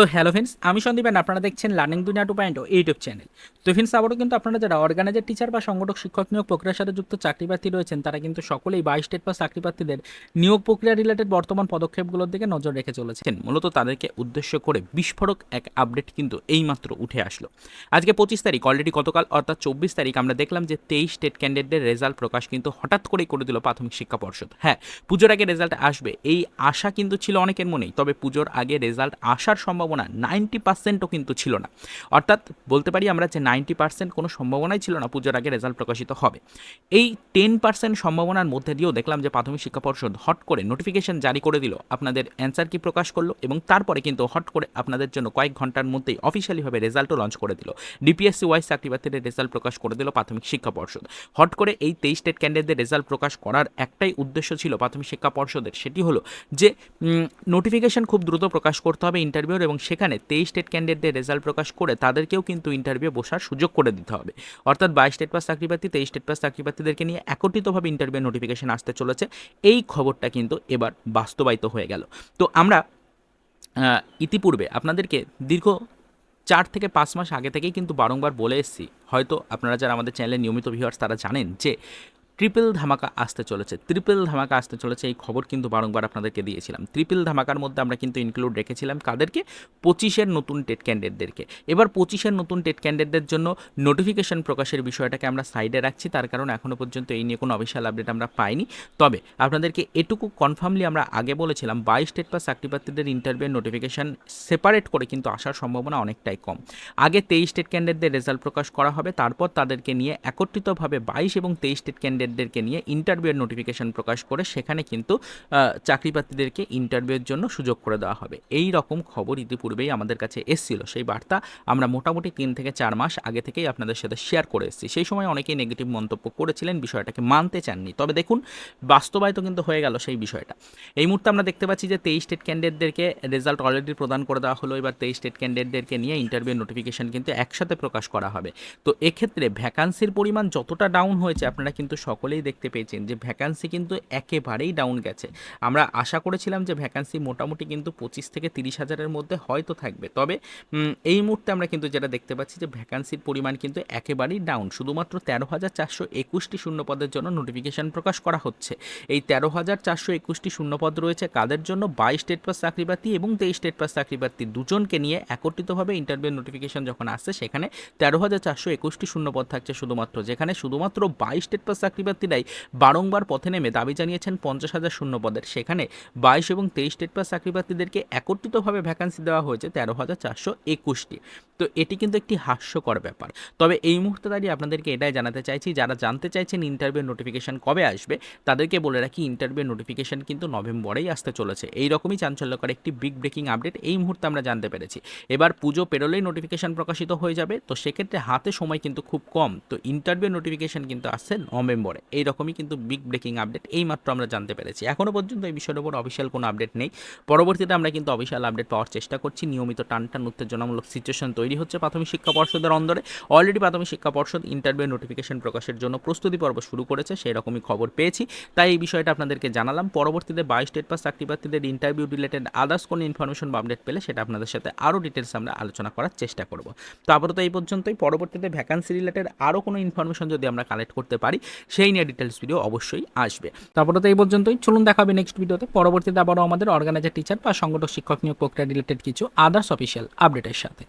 তো hello friends আমি Sandeep and আপনারা দেখছেন learning Duniya two point YouTube channel তো ফ্রেন্ডস আবারও কিন্তু আপনারা যারা অর্গানাইজার টিচার বা সংগঠক, শিক্ষক নিয়োগ প্রক্রিয়ার সাথে যুক্ত চাকরি প্রার্থী রয়েছেন, তারা কিন্তু সকলেই বাইশ স্টেট পাস চাকরি প্রার্থীদের নিয়োগ প্রক্রিয়া রিলেটেড বর্তমান পদক্ষেপগুলোর দিকে নজর রেখে চলেছেন। মূলত তাদেরকে উদ্দেশ্য করে বিস্ফোরক এক আপডেট কিন্তু এইমাত্র উঠে আসলো। আজকে পঁচিশ তারিখ অলরেডি গতকাল অর্থাৎ চব্বিশ তারিখ আমরা দেখলাম যে তেইশ স্টেট ক্যান্ডিডেটদের রেজাল্ট প্রকাশ কিন্তু হঠাৎ করেই করে দিল প্রাথমিক শিক্ষা পর্ষদ। হ্যাঁ পুজোর আগে রেজাল্ট আসবে, এই আশা কিন্তু ছিল অনেকের মনেই, তবে পুজোর আগে রেজাল্ট আসার সম্ভাবনা নাইনটি পার্সেন্টও কিন্তু ছিল না। অর্থাৎ বলতে পারি আমরা যে নাইনটি পার্সেন্ট কোনো সম্ভাবনাই ছিল না, পুজোর আগে রেজাল্ট প্রকাশিত হবে। এই টেন পার্সেন্ট সম্ভাবনার মধ্যে দিয়েও দেখলাম যে প্রাথমিক শিক্ষা পর্ষদ হট করে নোটিফিকেশন জারি করে দিল, আপনাদের অ্যান্সার কি প্রকাশ করল এবং তারপরে কিন্তু হট করে আপনাদের জন্য কয়েক ঘণ্টার মধ্যেই অফিসিয়ালিভাবে রেজাল্টও লঞ্চ করে দিল। ডিপিএসসি ওয়াইজ চাকরি প্রার্থীদের রেজাল্ট প্রকাশ করে দিল প্রাথমিক শিক্ষা পর্ষদ। হট করে এই তেইশ স্টেট ক্যান্ডিডেটদের রেজাল্ট প্রকাশ করার একটাই উদ্দেশ্য ছিল প্রাথমিক শিক্ষা পর্ষদের, সেটি হলো যে নোটিফিকেশন খুব দ্রুত প্রকাশ করতে হবে ইন্টারভিউর এবং সেখানে তেইশ স্টেট ক্যান্ডিডেটদের রেজাল্ট প্রকাশ করে তাদেরকেও কিন্তু ইন্টারভিউ বসার সুযোগ করে দিতে হবে। অর্থাৎ বাইশ স্টেট পাস চাকরি প্রার্থী, তেইশ স্টেট পাস চাকরি প্রার্থীদেরকে নিয়ে একত্রিতভাবে ইন্টারভিউ নোটিফিকেশন আসতে চলেছে। এই খবরটা কিন্তু এবার বাস্তবায়িত হয়ে গেল। তো আমরা ইতিপূর্বে আপনাদেরকে দীর্ঘ চার থেকে পাঁচ মাস আগে থেকেই কিন্তু বারংবার বলে এসেছি। হয়তো আপনারা যারা আমাদের চ্যানেলে নিয়মিত ভিউয়ার্স তারা জানেন যে ট্রিপল ধামাকা আসতে চলেছে। ট্রিপল ধামাকা আসতে চলেছে এই খবর কিন্তু বারংবার আপনাদেরকে দিয়েছিলাম। ট্রিপল ধামাকার মধ্যে আমরা কিন্তু ইনক্লুড রেখেছিলাম কাদেরকে? পঁচিশের নতুন টেট ক্যান্ডিডেটদেরকে এবার পঁচিশের নতুন টেট ক্যান্ডিডেটদের জন্য নোটিফিকেশন প্রকাশের বিষয়টাকে আমরা সাইডে রাখছি। তার কারণ এখনও পর্যন্ত এই নিয়ে কোনো অফিসিয়াল আপডেট আমরা পাইনি। তবে আপনাদেরকে এটুকু কনফার্মলি আমরা আগে বলেছিলাম, বাইশ স্টেট পাস চাকরি প্রার্থীদের ইন্টারভিউ নোটিফিকেশন সেপারেট করে কিন্তু আসার সম্ভাবনা অনেকটাই কম। আগে তেইশ স্টেট ক্যান্ডিডেটদের রেজাল্ট প্রকাশ করা হবে, তারপর তাদেরকে নিয়ে একত্রিতভাবে বাইশ এবং তেইশ স্টেট ক্যান্ডিডেটদেরকে নিয়ে ইন্টারভিউয়ের নোটিফিকেশন প্রকাশ করে সেখানে কিন্তু চাকরি প্রার্থীদেরকে ইন্টারভিউয়ের জন্য সুযোগ করে দেওয়া হবে। এই রকম খবর ইতিপূর্বেই আমাদের কাছে এসেছিল। সেই বার্তা আমরা মোটামুটি তিন থেকে চার মাস আগে থেকেই আপনাদের সাথে শেয়ার করে এসেছি। সেই সময় অনেকেই নেগেটিভ মন্তব্য করেছিলেন, বিষয়টাকে মানতে চাননি। তবে দেখুন, বাস্তবায়িত কিন্তু হয়ে গেল সেই বিষয়টা। এই মুহূর্তে আমরা দেখতে পাচ্ছি যে তেইশ স্টেট ক্যান্ডিডেটদেরকে রেজাল্ট অলরেডি প্রদান করে দেওয়া হলো। এবার তেইশ স্টেট ক্যান্ডিডেটদেরকে নিয়ে ইন্টারভিউ নোটিফিকেশন কিন্তু একসাথে প্রকাশ করা হবে। তো এক্ষেত্রে ভ্যাকান্সির পরিমাণ যতটা ডাউন হয়েছে, আপনারা কিন্তু সকলেই দেখতে পেয়েছেন যে ভ্যাকান্সি কিন্তু একেবারেই ডাউন গেছে। আমরা আশা করেছিলাম যে ভ্যাকান্সি মোটামুটি কিন্তু পঁচিশ থেকে তিরিশ হাজারের মধ্যে হয়তো থাকবে। তবে এই মুহূর্তে আমরা কিন্তু যেটা দেখতে পাচ্ছি যে ভ্যাকান্সির পরিমাণ কিন্তু একেবারেই ডাউন শুধুমাত্র তেরো হাজার চারশো একুশটি শূন্যপদের জন্য নোটিফিকেশন প্রকাশ করা হচ্ছে। এই তেরো হাজার চারশো একুশটি শূন্যপদ রয়েছে কাদের জন্য? বাইশ স্টেট পাস চাকরি প্রার্থী এবং তেইশ স্টেট পাস চাকরি প্রার্থী দুজনকে নিয়ে একত্রিতভাবে ইন্টারভিউ নোটিফিকেশন যখন আসছে, সেখানে তেরো হাজার চারশো একুশটি শূন্যপদ থাকছে শুধুমাত্র। যেখানে শুধুমাত্র বাইশ স্টেট পাস চাকরি প্রার্থীরাই বারংবার পথে নেমে দাবি জানিয়েছেন পঞ্চাশ হাজার শূন্য পদের সেখানে বাইশ এবং তেইশ স্টেট পাস চাকরি প্রার্থীদেরকে একত্রিতভাবে ভ্যাকান্সি দেওয়া হয়েছে তেরো হাজার চারশো একুশটি। তো এটি কিন্তু একটি হাস্যকর ব্যাপার। তবে এই মুহূর্তে দাঁড়িয়ে আপনাদেরকে এটাই জানাতে চাইছি, যারা জানতে চাইছেন ইন্টারভিউ নোটিফিকেশন কবে আসবে, তাদেরকে বলে রাখি ইন্টারভিউ নোটিফিকেশন কিন্তু নভেম্বরেই আসতে চলেছে। এই রকমই চাঞ্চল্যকর একটি বিগ ব্রেকিং আপডেট এই মুহূর্তে আমরা জানতে পেরেছি। এবার পুজো পেরোলেই নোটিফিকেশন প্রকাশিত হয়ে যাবে, তো সেক্ষেত্রে হাতে সময় কিন্তু খুব কম। তো ইন্টারভিউ নোটিফিকেশন কিন্তু আসছে নভেম্বরে। এই রকমই কিন্তু বিগ ব্রেকিং আপডেট এই মাত্র আমরা জানতে পেরেছি। এখনও পর্যন্ত এই বিষয়ের উপর অফিসিয়াল কোনো আপডেট নেই। পরবর্তীতে আমরা কিন্তু অফিসিয়াল আপডেট পাওয়ার চেষ্টা করছি। নিয়মিত টান টান উত্তেজনামূলক সিচুয়েশন তৈরি হচ্ছে প্রাথমিক শিক্ষা পর্ষদের অন্দরে। অলরেডি প্রাথমিক শিক্ষা পর্ষদ ইন্টারভিউ নোটিফিকেশন প্রকাশের জন্য প্রস্তুতি পর্ব শুরু করেছে সেই রকমই খবর পেয়েছি। তাই এই বিষয়টা আপনাদেরকে জানালাম। পরবর্তীতে বাইশ স্টেট পাস চাকরি প্রার্থীদের ইন্টারভিউ রিলেটেড আদার্স কোনো ইনফরমেশন বা আপডেট পেলে সেটা আপনাদের সাথে আরও ডিটেলস আমরা আলোচনা করার চেষ্টা করব। তো আপাতত এই পর্যন্তই। পরবর্তীতে ভ্যাকান্সি রিলেটেড আরও কোনো ইনফরমেশন যদি আমরা কালেক্ট করতে পারি সেই নিয়ে ডিটেলস ভিডিও অবশ্যই আসবে। তারপরে তো এই পর্যন্তই। চলুন দেখাবে নেক্সট ভিডিওতে পরবর্তীতে আবারও আমাদের অর্গানাইজার টিচার বা সংগঠক, শিক্ষক নিয়োগ প্রক্রিয়া রিলেটেড কিছু আদার্স অফিসিয়াল আপডেটের সাথে।